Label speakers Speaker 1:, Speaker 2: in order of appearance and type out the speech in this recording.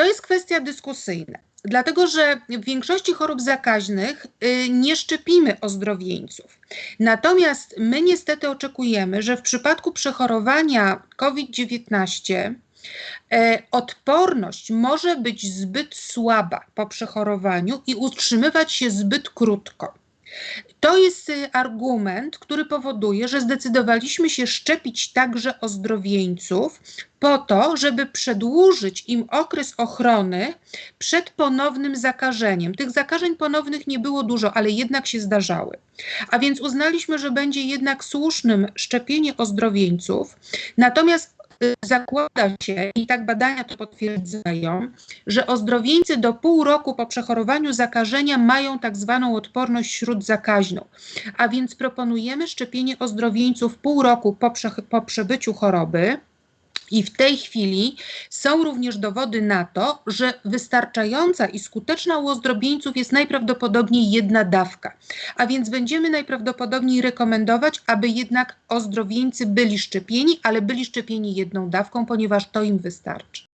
Speaker 1: To jest kwestia dyskusyjna. Dlatego, że w większości chorób zakaźnych y, nie szczepimy ozdrowieńców. Natomiast my niestety oczekujemy, że w przypadku przechorowania COVID-19 e, odporność może być zbyt słaba po przechorowaniu i utrzymywać się zbyt krótko. To jest y, argument, który powoduje, że zdecydowaliśmy się szczepić także ozdrowieńców po to, żeby przedłużyć im okres ochrony przed ponownym zakażeniem. Tych zakażeń ponownych nie było dużo, ale jednak się zdarzały. A więc uznaliśmy, że będzie jednak słusznym szczepienie ozdrowieńców. Natomiast zakłada się, i tak badania to potwierdzają, że ozdrowieńcy do pół roku po przechorowaniu zakażenia mają tak zwaną odporność śródzakaźną. A więc proponujemy szczepienie ozdrowieńców pół roku po, prze, po przebyciu choroby. I w tej chwili są również dowody na to, że wystarczająca i skuteczna u ozdrowieńców jest najprawdopodobniej jedna dawka. A więc będziemy najprawdopodobniej rekomendować, aby jednak ozdrowieńcy byli szczepieni, ale byli szczepieni jedną dawką, ponieważ to im wystarczy.